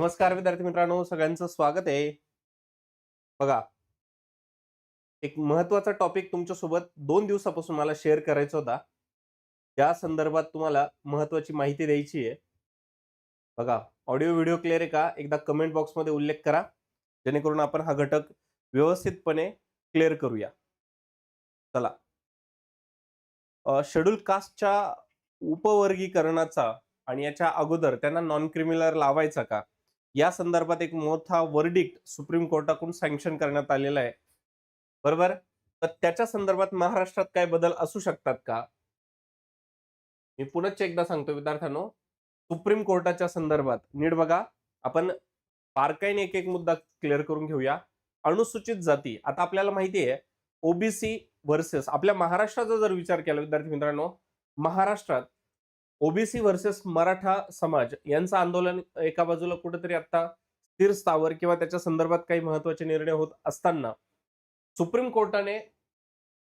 नमस्कार विद्यार्थी मित्रांनो सगळ्यांचं स्वागत आहे. बघा. एक महत्त्वाचा टॉपिक तुमच्यासोबत दोन दिवसापासून मला शेअर करायचा होता. या संदर्भात तुम्हाला महत्वाची माहिती द्यायची आहे. बघा ऑडिओ व्हिडिओ क्लिअर आहे का? एकदा कमेंट बॉक्समध्ये उल्लेख करा. जेणेकरून आपण हा घटक व्यवस्थितपणे क्लिअर करूया. चला. शेड्यूल कास्टच्या उपवर्गीकरणाचा आणि याच्या अगोदर त्यांना नॉन क्रिमिनल लावायचा का? या संदर्भात एक मोठा वर्डिक्ट सुप्रीम कोर्टाकडून सँक्शन करण्यात आलेला आहे. बरोबर? तर त्याच्या संदर्भात महाराष्ट्रात काय बदल असू शकतात का? मी पुनश्च एकदा सांगतो विद्यार्थ्यांनो. सुप्रीम कोर्टाच्या संदर्भात नीट बघा. आपण बारकाईने एक एक मुद्दा क्लिअर करून घेऊया. अनुसूचित जाती आता आपल्याला माहिती आहे ओबीसी व्हर्सेस आपल्या महाराष्ट्राचा जर विचार केला विद्यार्थी मित्रांनो महाराष्ट्रात ओबीसी व्हर्सेस मराठा समाज यांचं आंदोलन एका बाजूला कुठेतरी आता स्थिर स्थावर किंवा त्याच्या संदर्भात काही महत्त्वाचे निर्णय होत असताना सुप्रीम कोर्टाने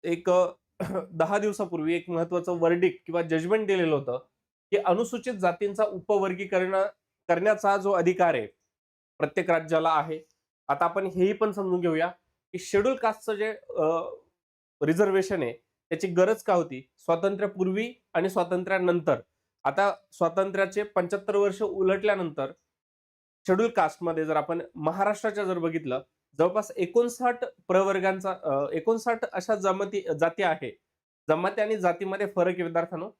एक दहा दिवसापूर्वी एक महत्वाचं वर्डिक किंवा जजमेंट दिलेलं होतं की अनुसूचित जातींचा उपवर्गीकरण करण्याचा जो अधिकार आहे प्रत्येक राज्याला आहे. आता आपण हेही पण समजून घेऊया की शेड्यूल कास्टचं जे रिझर्वेशन आहे त्याची गरज का होती? स्वातंत्र्यापूर्वी आणि स्वातंत्र्यानंतर. आता स्वातंत्र्याचे पंच्याहत्तर वर्ष उलटल्यानंतर शेड्यूल कास्टमध्ये जर आपण महाराष्ट्राच्या जर बघितलं जवळपास एकोणसाठ प्रवर्गांचा एकोणसाठ अशा जमाती जाती आहे. जमाती आणि जातीमध्ये फरक आहे विद्यार्थ्यांनो.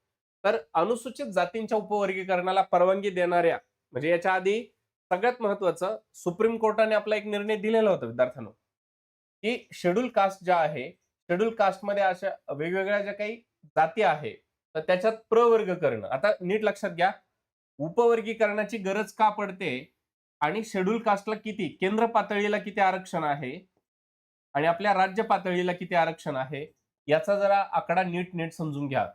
तर अनुसूचित जातींच्या उपवर्गीकरणाला परवानगी देणाऱ्या म्हणजे याच्या आधी सगळ्यात महत्वाचं सुप्रीम कोर्टाने आपला एक निर्णय दिलेला होता विद्यार्थ्यांनो. की शेड्यूल कास्ट ज्या आहे शेड्यूल कास्टमध्ये अशा वेगवेगळ्या ज्या काही जाती आहे तर त्याच्यात प्रवर्ग करणं. आता नीट लक्षात घ्या. उपवर्गीकरणाची गरज का पडते? आणि शेड्यूल कास्टला किती? केंद्र पातळीला किती आरक्षण आहे? आणि आपल्या राज्य पातळीला किती आरक्षण आहे? याचा जरा आकडा नीट नीट समजून घ्या.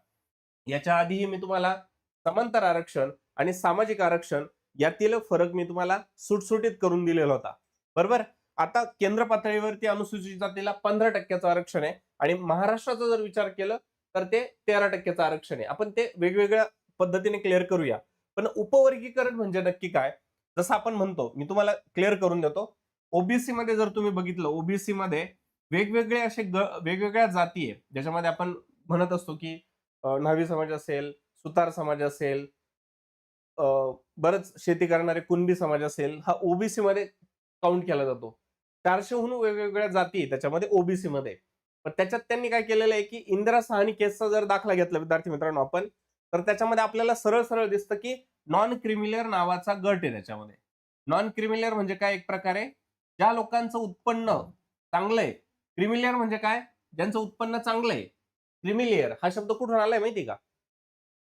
याच्या आधीही मी तुम्हाला समांतर आरक्षण आणि सामाजिक आरक्षण यातील फरक मी तुम्हाला सुटसुटीत करून दिलेला होता. बरोबर? आता केंद्र पातळीवरती अनुसूचित जातीला पंधरा टक्क्याचं आरक्षण आहे. आणि महाराष्ट्राचा जर विचार केला तर ते तेरा टक्क्याचं आरक्षण आहे. आपण ते वेगवेगळ्या पद्धतीने क्लिअर करूया. पण उपवर्गीकरण म्हणजे नक्की काय? जसं आपण म्हणतो मी तुम्हाला क्लिअर करून देतो. ओबीसी मध्ये जर तुम्ही बघितलं ओबीसी मध्ये वेगवेगळे असे वेगवेगळ्या जाती आहे ज्याच्यामध्ये आपण म्हणत असतो की न्हावी समाज असेल सुतार समाज असेल बरंच शेती करणारे कुणबी समाज असेल हा ओबीसी मध्ये काउंट केला जातो. चारशेहून वेगवेगळ्या जाती आहे त्याच्यामध्ये ओबीसी मध्ये. पण त्याच्यात त्यांनी काय केलेलं आहे की इंदिरा सहानी केसचा जर दाखला घेतला विद्यार्थी मित्रांनो आपण तर त्याच्यामध्ये आपल्याला सरळ सरळ दिसतं की नॉन क्रिमिलियर नावाचा गट आहे त्याच्यामध्ये. नॉन क्रिमिलियर म्हणजे काय एक प्रकारे? ज्या लोकांचं उत्पन्न चांगलं आहे. क्रिमिलियर म्हणजे काय? ज्यांचं उत्पन्न चांगलं आहे. क्रिमिलियर हा शब्द कुठून आलाय माहिती का?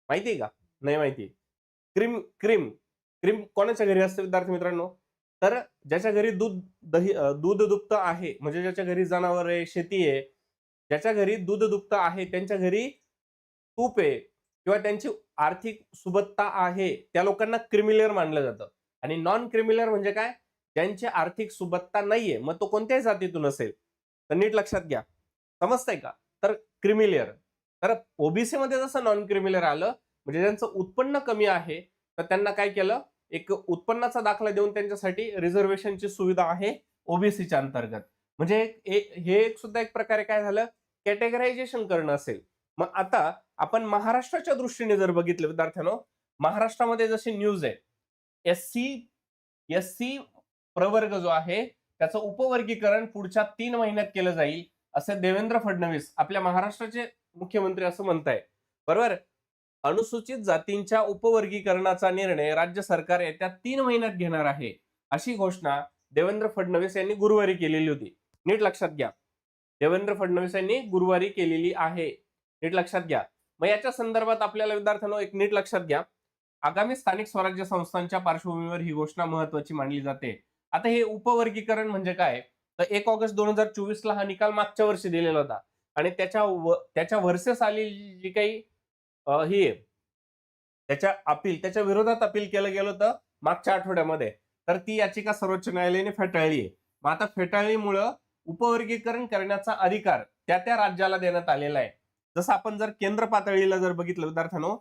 माहिती का? नाही माहिती क्रिम क्रिम क्रिम कोणाच्या घरी असते विद्यार्थी मित्रांनो? तर ज्याच्या घरी दूध दही दूध दुप्त आहे म्हणजे ज्याच्या घरी जनावर आहे शेती आहे ज्याच्या घरी दूध दुभत आहे त्यांच्या घरी तूप आहे किंवा त्यांची आर्थिक सुबत्ता आहे त्या लोकांना क्रिमिलियर मानलं जातं. आणि नॉन क्रिमिलियर म्हणजे काय? ज्यांची आर्थिक सुबत्ता नाहीये मग तो कोणत्याही जातीतून असेल. तर नीट लक्षात घ्या. समजतंय का? तर क्रिमिलियर तर ओबीसी मध्ये जसं नॉन क्रिमिलियर आलं म्हणजे ज्यांचं उत्पन्न कमी आहे तर त्यांना काय केलं? एक उत्पन्नाचा दाखला देऊन त्यांच्यासाठी रिझर्वेशनची सुविधा आहे ओबीसीच्या अंतर्गत. म्हणजे हे एक सुद्धा एक प्रकारे काय झालं? कॅटेगरायझेशन करणं असेल. मग आता आपण महाराष्ट्राच्या दृष्टीने जर बघितलं विद्यार्थ्यांनो महाराष्ट्रामध्ये जशी न्यूज आहे एस सी एस सी प्रवर्ग जो आहे त्याचं उपवर्गीकरण पुढच्या तीन महिन्यात केलं जाईल असे देवेंद्र फडणवीस आपल्या महाराष्ट्राचे मुख्यमंत्री असं म्हणताय बरोबर? अनुसूचित जातींच्या उपवर्गीकरणाचा निर्णय राज्य सरकार येत्या तीन महिन्यात घेणार आहे अशी घोषणा देवेंद्र फडणवीस यांनी गुरुवारी केलेली होती. नीट लक्षात घ्या. देवेंद्र फडणवीस यांनी गुरुवारी केलेली आहे. नीट लक्षात घ्या. मग याच्या संदर्भात आपल्याला विद्यार्थ्यांनो एक नीट लक्षात घ्या. आगामी स्थानिक स्वराज्य संस्थांच्या पार्श्वभूमीवर ही घोषणा महत्वाची मानली जाते. आता हे उपवर्गीकरण म्हणजे काय? तर एक ऑगस्ट दोन हजार चोवीस ला हा निकाल मागच्या वर्षी दिलेला होता. आणि त्याच्या त्याच्या वर्सेस आलेली जी काही ही आहे, त्याच्या अपील त्याच्या विरोधात अपील केलं गेलं होतं मागच्या आठवड्यामध्ये. तर ती याचिका सर्वोच्च न्यायालयाने फेटाळली आहे. मग आता फेटाळलीमुळं उपवर्गीकरण करण्याचा अधिकार त्या त्या राज्याला देण्यात आलेला आहे. जसं आपण जर केंद्र पातळीला जर बघितलं विद्यार्थ्यांनो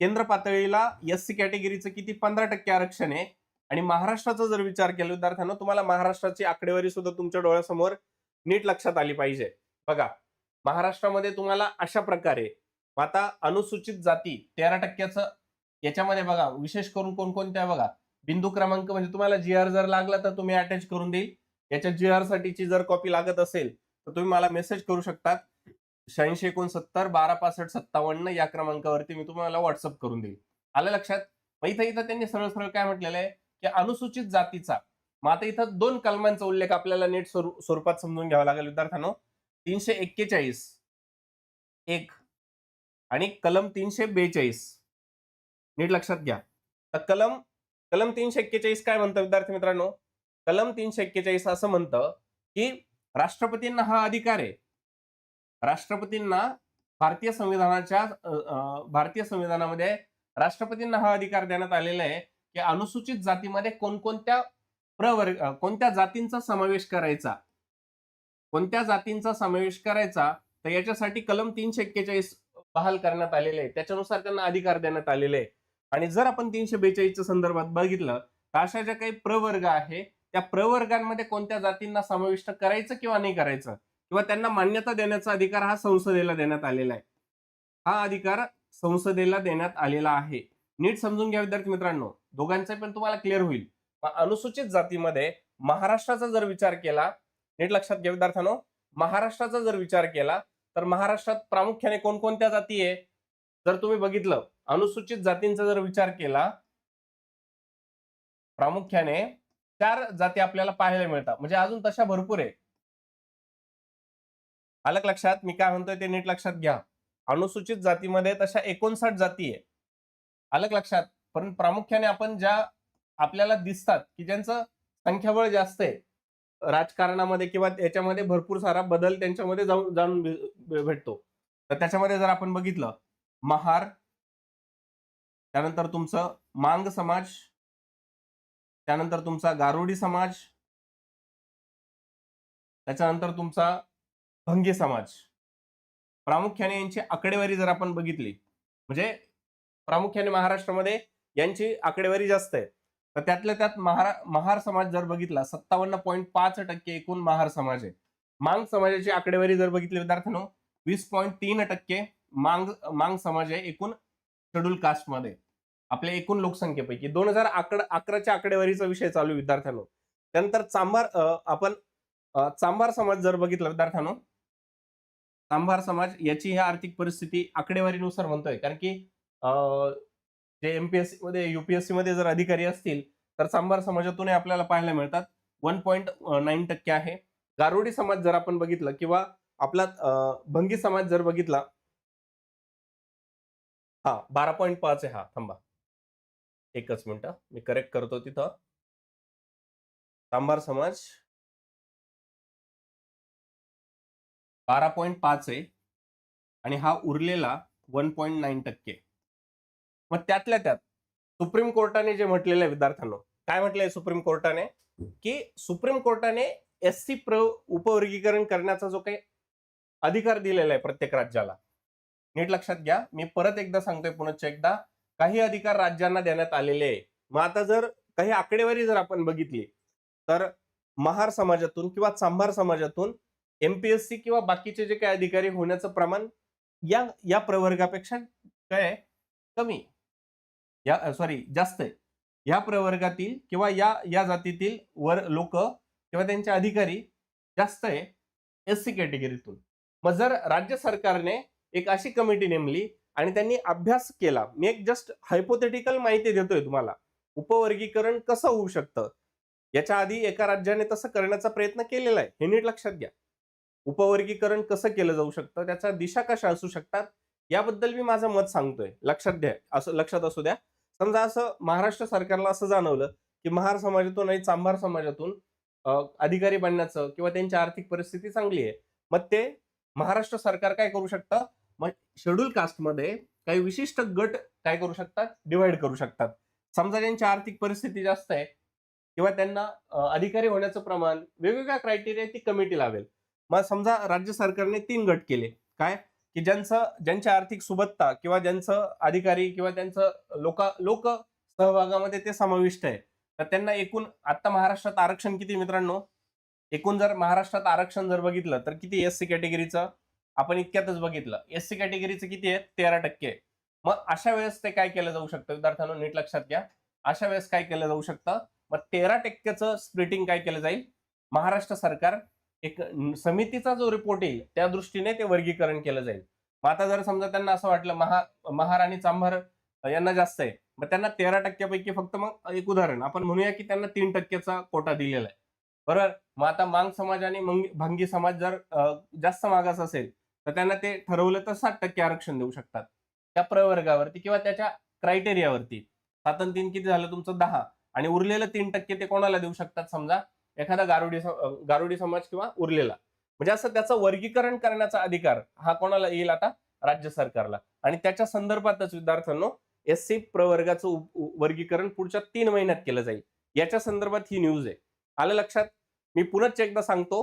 केंद्र पातळीला एस सी कॅटेगरीचं किती? पंधरा टक्के आरक्षण आहे. आणि महाराष्ट्राचा जर विचार केला विद्यार्थ्यांना तुम्हाला महाराष्ट्राची आकडेवारी सुद्धा तुमच्या डोळ्यासमोर नीट लक्षात आली पाहिजे. बघा महाराष्ट्रामध्ये तुम्हाला अशा प्रकारे आता अनुसूचित जाती तेरा टक्क्याचं याच्यामध्ये बघा विशेष करून कोणकोणत्या बघा बिंदू क्रमांक म्हणजे तुम्हाला जी आर जर लागला तर तुम्ही अटॅच करून देईल. याच्या जी आर साठीची जर कॉपी लागत असेल तर तुम्ही मला मेसेज करू शकता शहाऐंशी एकोणसत्तर बारा पासष्ट सत्तावन्न या क्रमांकावरती मी तुम्हाला व्हॉट्सअप करून देईल आलं लक्षात? मग इथं इथं त्यांनी सरळ सरळ काय म्हटलेलं आहे? की अनुसूचित जातीचा. मग आता इथं दोन कलमांचा उल्लेख आपल्याला नेट स्वरूपात समजून घ्यावा लागेल विद्यार्थ्यांनो. तीनशे एक्केचाळीस एक आणि कलम तीनशे बेचाळीस. नीट लक्षात घ्या. तर कलम कलम तीनशे एक्केचाळीस काय म्हणतं विद्यार्थी मित्रांनो? कलम तीनशे एक्केचाळीस असं म्हणतं की राष्ट्रपतींना हा अधिकार आहे. राष्ट्रपतींना भारतीय संविधानाच्या भारतीय संविधानामध्ये राष्ट्रपतींना हा अधिकार देण्यात आलेला आहे की अनुसूचित जातीमध्ये कोणकोणत्या प्रवर्ग कोणत्या जातींचा समावेश करायचा? कोणत्या जातींचा समावेश करायचा? तर याच्यासाठी कलम तीनशे एक्केचाळीस बहाल करण्यात आलेले आहे. त्याच्यानुसार त्यांना अधिकार देण्यात आलेले आहे. आणि जर आपण तीनशे बेचाळीसच्या संदर्भात बघितलं तर अशा ज्या काही प्रवर्ग आहे त्या प्रवर्गांमध्ये कोणत्या जातींना समाविष्ट करायचं किंवा नाही करायचं? किंवा त्यांना मान्यता देण्याचा अधिकार हा संसदेला देण्यात आलेला आहे. हा अधिकार संसदेला देण्यात आलेला आहे. नीट समजून घ्या विद्यार्थी मित्रांनो. दोघांचे पण तुम्हाला क्लिअर होईल. अनुसूचित जातीमध्ये महाराष्ट्राचा जर विचार केला नीट लक्षात घ्या विद्यार्थ्यांनो. महाराष्ट्राचा जर विचार केला तर महाराष्ट्रात प्रामुख्याने कोणकोणत्या जाती आहे? जर तुम्ही बघितलं अनुसूचित जातींचा जर विचार केला प्रामुख्याने चार जाती आपल्याला पाहायला मिळतात. म्हणजे अजून तशा भरपूर आहे अलग लक्षात मी काय म्हणतोय ते नीट लक्षात घ्या. अनुसूचित जातीमध्ये तशा एकोणसाठ जाती आहे अलग लक्षात. पण प्रामुख्याने आपण ज्या आपल्याला दिसतात की ज्यांचं संख्याबळ जास्त आहे राजकारणामध्ये किंवा याच्यामध्ये भरपूर सारा बदल त्यांच्यामध्ये जाऊन जाणून भेटतो. तर त्याच्यामध्ये जर आपण बघितलं महार त्यानंतर तुमचं मांग समाज त्यानंतर तुमचा गारुडी समाज. त्याच्यानंतर तुमचा भंगी समाज. प्रामुख्याने यांची आकडेवारी जर आपण बघितली म्हणजे प्रामुख्याने महाराष्ट्रामध्ये यांची आकडेवारी जास्त आहे. तर त्यातल्या त्यात महारा महार समाज जर बघितला सत्तावन्न पॉईंट पाच टक्के एकूण महार समाज आहे. मांग समाजाची आकडेवारी जर बघितली विद्यार्थ्यांनो वीस पॉईंट तीन टक्के मांग मांग समाज आहे एकूण शेड्यूल कास्टमध्ये. आपल्या एकूण लोकसंख्येपैकी दोन हजार अकरा अकराच्या आकडेवारीचा विषय चालू विद्यार्थ्यांनो. त्यानंतर चांभार आपण चांभार समाज जर बघितला विद्यार्थ्यांनो. चांभार समाज याची ह्या आर्थिक परिस्थिती आकडेवारीनुसार म्हणतोय. कारण की जे एमपीएससी मध्ये युपीएससी मध्ये जर अधिकारी असतील तर चांभार समाजातूनही आपल्याला पाहायला मिळतात. वन पॉईंट नाईन टक्के आहे. गारुडी समाज जर आपण बघितलं किंवा आपला भंगी समाज जर बघितला. हा बारा पॉईंट पाच आहे हा थांबा. एकच मिनिट. मी करेक्ट करतो तिथं. सांबार समाज. बारा पॉईंट पाच आहे. आणि हा उरलेला वन पॉईंट नाईन टक्के. मग त्यातल्या त्यात सुप्रीम कोर्टाने जे म्हटलेलं आहे विद्यार्थ्यांना काय म्हटलंय सुप्रीम कोर्टाने? की सुप्रीम कोर्टाने एस सी प्र उपवर्गीकरण करण्याचा जो काही अधिकार दिलेला आहे प्रत्येक राज्याला. नीट लक्षात घ्या. मी परत एकदा सांगतोय पुन्हा एकदा. काही अधिकार राज्यांना देण्यात आलेले आहे. मग आता जर काही आकडेवारी जर आपण बघितली तर महार समाजातून किंवा चांभार समाजातून एमपीएससी किंवा बाकीचे जे काही अधिकारी होण्याचं प्रमाण या या प्रवर्गापेक्षा काय कमी या सॉरी जास्त आहे. या प्रवर्गातील किंवा या या जातीतील वर लोक किंवा त्यांचे अधिकारी जास्त आहे एस सी कॅटेगरीतून मग जर राज्य सरकारने एक अशी कमिटी नेमली आणि त्यांनी अभ्यास केला. मी एक जस्ट हायपोथेटिकल माहिती देतोय तुम्हाला. उपवर्गीकरण कसं होऊ शकतं? याच्या आधी एका राज्याने तसं करण्याचा प्रयत्न केलेला आहे. हे नीट लक्षात घ्या. उपवर्गीकरण कसं केलं जाऊ शकतं? त्याच्या दिशा कशा असू शकतात? याबद्दल मी माझं मत सांगतोय. लक्षात द्या असं लक्षात असू द्या. समजा असं महाराष्ट्र सरकारला असं जाणवलं की महार समाजातून आणि चांभार समाजातून अधिकारी बनण्याचं किंवा त्यांची आर्थिक परिस्थिती चांगली आहे. मग ते महाराष्ट्र सरकार काय करू शकतं? मग शेड्यूल कास्टमध्ये काही विशिष्ट गट काय करू शकतात? डिवाइड करू शकतात. समजा ज्यांची आर्थिक परिस्थिती जास्त आहे किंवा त्यांना अधिकारी होण्याचं प्रमाण वेगवेगळ्या क्रायटेरिया ती कमिटी लावेल. मग समजा राज्य सरकारने तीन गट केले. काय? की ज्यांचं ज्यांची आर्थिक सुबत्ता किंवा ज्यांचं अधिकारी किंवा त्यांचं लोक लोक सहभागामध्ये ते समाविष्ट आहे. तर त्यांना एकूण आता महाराष्ट्रात आरक्षण किती मित्रांनो? एकूण जर महाराष्ट्रात आरक्षण जर बघितलं तर किती एस सी कॅटेगरीचं आपण इतक्यातच बघितलं. एस सी कॅटेगरीचं किती आहे? तेरा टक्के मग अशा वेळेस ते काय केलं जाऊ शकतं? विद्यार्थ्यांना नीट लक्षात घ्या. अशा वेळेस काय केलं जाऊ शकतं? मग तेरा टक्क्याचं स्प्लिटिंग काय केलं जाईल? महाराष्ट्र सरकार एक समितीचा जो रिपोर्ट येईल त्या दृष्टीने ते वर्गीकरण केलं जाईल. मग आता जर समजा त्यांना असं वाटलं महा महार आणि चांभार यांना जास्त आहे मग त्यांना तेरा टक्क्यापैकी फक्त मग एक उदाहरण आपण म्हणूया की त्यांना तीन टक्क्याचा कोटा दिलेला आहे. बरोबर? मग आता मांग समाज आणि भांगी भंगी समाज जर जास्त मागास असेल तर त्यांना ते ठरवलं तर सात टक्के आरक्षण देऊ शकतात. त्या प्रवर्गावरती किंवा त्याच्या क्रायटेरियावरती. सात आणि तीन किती झालं तुमचं? दहा. आणि उरलेलं तीन टक्के ते कोणाला देऊ शकतात? समजा एखादा गारुडी गारुडी समाज किंवा उरलेला. म्हणजे असं त्याचं वर्गीकरण करण्याचा अधिकार हा कोणाला येईल आता? राज्य सरकारला. आणि त्याच्या संदर्भातच विद्यार्थ्यांनो एस सी प्रवर्गाचं वर्गीकरण पुढच्या तीन महिन्यात केलं जाईल. याच्या संदर्भात ही न्यूज आहे. आलं लक्षात? मी पुनश्च एकदा सांगतो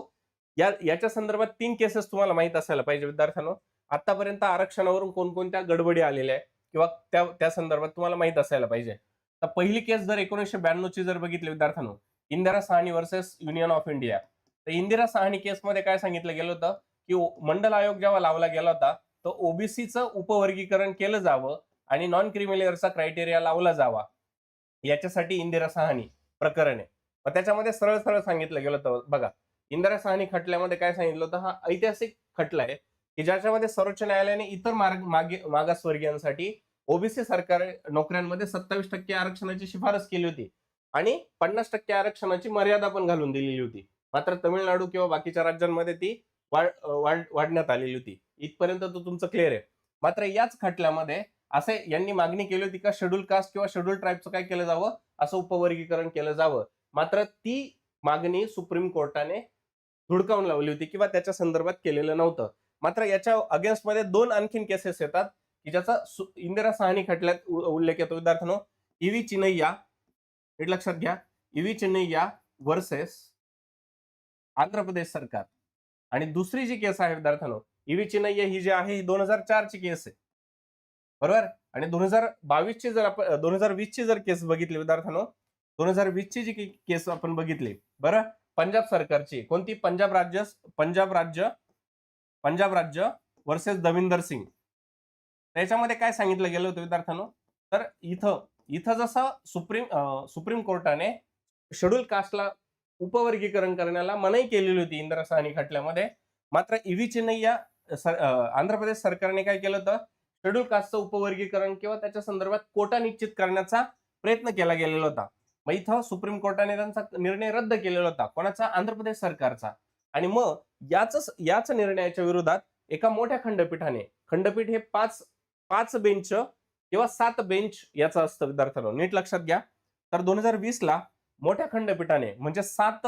या याच्या संदर्भात तीन केसेस तुम्हाला माहीत असायला पाहिजे विद्यार्थ्यांनो. आतापर्यंत आरक्षणावरून कोणकोणत्या गडबडी आलेल्या आहेत किंवा त्या त्या संदर्भात तुम्हाला माहीत असायला पाहिजे. तर पहिली केस जर एकोणीसशे ब्याण्णव ची जर बघितली विद्यार्थ्यांनो Indira Sawhney versus union of India तर इंदिरा साहनी केसमध्ये काय सांगितलं गेलं होतं? की मंडल आयोग जेव्हा लावला गेला होता तर ओबीसीचं उपवर्गीकरण केलं जावं आणि नॉन क्रिमिलेअरचा क्रायटेरिया लावला जावा. याच्यासाठी इंदिरा साहनी प्रकरण आहे. मग त्याच्यामध्ये सरळ सरळ सांगितलं गेलं होतं बघा. इंदिरा साहनी खटल्यामध्ये काय सांगितलं होतं? हा ऐतिहासिक खटला आहे की ज्याच्यामध्ये सर्वोच्च न्यायालयाने इतर मार्ग मागे मागासवर्गीयांसाठी ओबीसी सरकार नोकऱ्यांमध्ये सत्तावीस टक्के आरक्षणाची शिफारस केली होती आणि पन्नास टक्के आरक्षणाची मर्यादा पण घालून दिलेली होती. मात्र तमिळनाडू किंवा बाकीच्या राज्यांमध्ये ती वाढण्यात आलेली होती. इथपर्यंत तो तुमचं क्लिअर आहे. मात्र याच खटल्यामध्ये असे यांनी मागणी केली होती का शेड्यूल कास्ट किंवा शेड्यूल ट्राईबचं काय केलं जावं? असं उपवर्गीकरण केलं जावं. मात्र ती मागणी सुप्रीम कोर्टाने धुडकावून लावली होती किंवा त्याच्या संदर्भात केलेलं नव्हतं. मात्र याच्या अगेन्स्टमध्ये दोन आणखीन केसेस येतात की ज्याचा इंदिरा साहनी खटल्यात उल्लेख येतो. विद्यार्थ्यांनो इव्ही चिनैया हे लक्षात घ्या. E V Chinnaiah versus Andhra Pradesh सरकार. आणि दुसरी जी केस आहे विद्यार्थ्यांनो इव्ही चिनैया ही जी आहे ही दोन हजार चार ची केस आहे. बरोबर? आणि दोन हजार बावीस ची जर आपण दोन हजार वीस ची जर केस बघितली विद्यार्थ्यांनो दोन हजार वीस ची जी केस आपण बघितली बरं? पंजाब सरकारची. कोणती? पंजाब राज्य पंजाब राज्य पंजाब राज्य वर्सेस दविंदर सिंग. त्याच्यामध्ये काय सांगितलं गेलं होतं विद्यार्थ्यांनो? तर इथं इथं जसं सुप्रीम सुप्रीम कोर्टाने शेड्यूल कास्टला उपवर्गीकरण करण्याला मनाई केलेली होती इंदिरा साहनी खटल्यामध्ये. मात्र इव्ही चेन्नई या आंध्र प्रदेश सरकारने काय केलं होतं? शेड्यूल कास्टचं उपवर्गीकरण किंवा त्याच्या संदर्भात कोटा निश्चित करण्याचा प्रयत्न केला गेलेला होता. मग इथं सुप्रीम कोर्टाने त्यांचा निर्णय रद्द केलेला होता. कोणाचा? आंध्र प्रदेश सरकारचा. आणि मग याच याच निर्णयाच्या विरोधात एका मोठ्या खंडपीठाने खंडपीठ हे पाच पाच बेंच किंवा सात बेंच याचं असतं विद्यार्थ्यांना. नीट लक्षात घ्या. तर दोन हजार वीस ला मोठ्या खंडपीठाने म्हणजे सात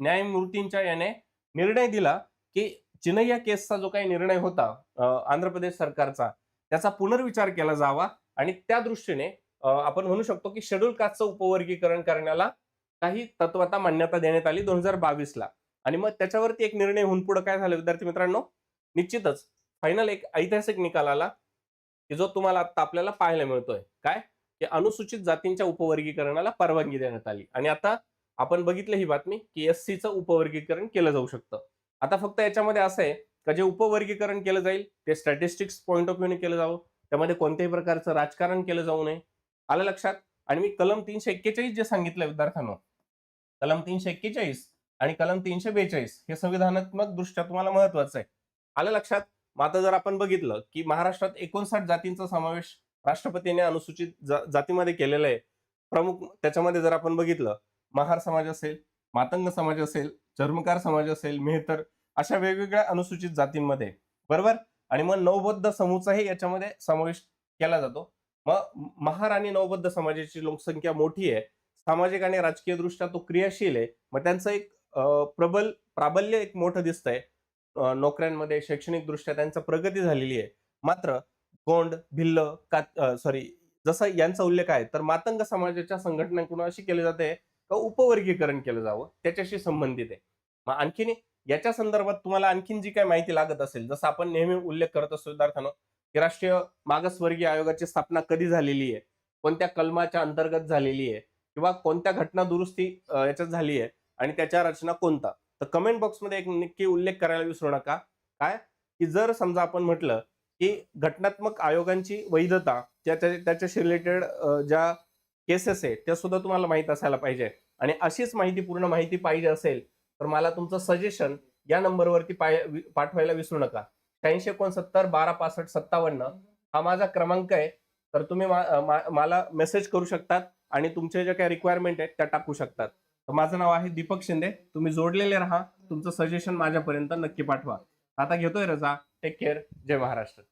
न्यायमूर्तींच्या याने निर्णय दिला की चिनैया केसचा जो काही निर्णय होता आंध्र प्रदेश सरकारचा त्याचा पुनर्विचार केला जावा आणि त्या दृष्टीने आपण म्हणू शकतो की शेड्यूल कास्टचं उपवर्गीकरण करण्याला काही तत्वता मान्यता देण्यात आली दोन हजार बावीस ला. आणि मग त्याच्यावरती एक निर्णय होऊन पुढे काय झालं? विद्यार्थी मित्रांनो निश्चितच फायनल एक ऐतिहासिक निकाल आला की जो तुम्हाला आता आपल्याला पाहायला मिळतोय. काय? की अनुसूचित जातींच्या उपवर्गीकरणाला परवानगी देण्यात आली. आणि आता आपण बघितलं ही बातमी की एस सीचं उपवर्गीकरण केलं जाऊ शकतं. आता फक्त याच्यामध्ये असं आहे का जे उपवर्गीकरण केलं जाईल ते स्टॅटिस्टिक्स पॉईंट ऑफ व्ह्यूने केलं जावं. त्यामध्ये कोणत्याही प्रकारचं राजकारण केलं जाऊ नये. आलं लक्षात? आणि मी कलम तीनशे एक्केचाळीस जे सांगितलं विद्यार्थ्यांनो कलम तीनशे एक्केचाळीस आणि कलम तीनशे बेचाळीस हे संविधानात्मक दृष्ट्या तुम्हाला महत्वाचं आहे. आलं लक्षात? मग आता जर आपण बघितलं की महाराष्ट्रात एकोणसाठ जातींचा समावेश राष्ट्रपतीने अनुसूचित जा- जातीमध्ये केलेला आहे. प्रमुख त्याच्यामध्ये जर आपण बघितलं महार समाज असेल मातंग समाज असेल चर्मकार समाज असेल मेहतर अशा वेगवेगळ्या अनुसूचित जातींमध्ये बरोबर? आणि मग नवबौद्ध समूहचाही याच्यामध्ये समावेश केला जातो. मग महाराणी नवबद्ध समाजाची लोकसंख्या मोठी आहे. सामाजिक आणि राजकीय दृष्ट्या तो क्रियाशील आहे. मग त्यांचं एक प्रबल प्राबल्य एक मोठं दिसतंय. नोकऱ्यांमध्ये शैक्षणिक दृष्ट्या त्यांचा प्रगती झालेली आहे. मात्र गोंड भिल्ल का सॉरी जसं यांचा उल्लेख आहे तर मातंग समाजाच्या संघटनांकडून अशी केली जाते का उपवर्गीकरण केलं जावं त्याच्याशी संबंधित आहे. मग आणखीन याच्या संदर्भात तुम्हाला आणखीन जी काय माहिती लागत असेल जसं आपण नेहमी उल्लेख करत असतो विद्यार्थ्यांना राष्ट्रीय मागासवर्गीय आयोगाची स्थापना कधी झालेली आहे? कोणत्या कलमाच्या अंतर्गत झालेली आहे? किंवा कोणत्या घटना दुरुस्ती याच्यात झाली आहे? आणि त्याच्या रचना कोणता? तर कमेंट बॉक्समध्ये एक नक्की उल्लेख करायला विसरू नका. काय? की जर समजा आपण म्हटलं की घटनात्मक आयोगांची वैधता त्याच्याशी रिलेटेड ज्या केसेस आहे त्या सुद्धा तुम्हाला माहीत असायला पाहिजे. आणि अशीच माहिती पूर्ण माहिती पाहिजे असेल तर मला तुमचं सजेशन या नंबरवरती पाय- पाठवायला विसरू नका. शहाऐंशी एकोणसत्तर बारा पासष्ट सत्तावन्न हा माझा क्रमांक आहे. तर तुम्ही मला मेसेज करू शकतात आणि तुमचे ज्या काही रिक्वायरमेंट आहेत त्या टाकू शकतात. तर माझं नाव आहे दीपक शिंदे. तुम्ही जोडलेले राहा. तुमचं सजेशन माझ्यापर्यंत नक्की पाठवा. आता घेतोय रजा. टेक केअर जय महाराष्ट्र.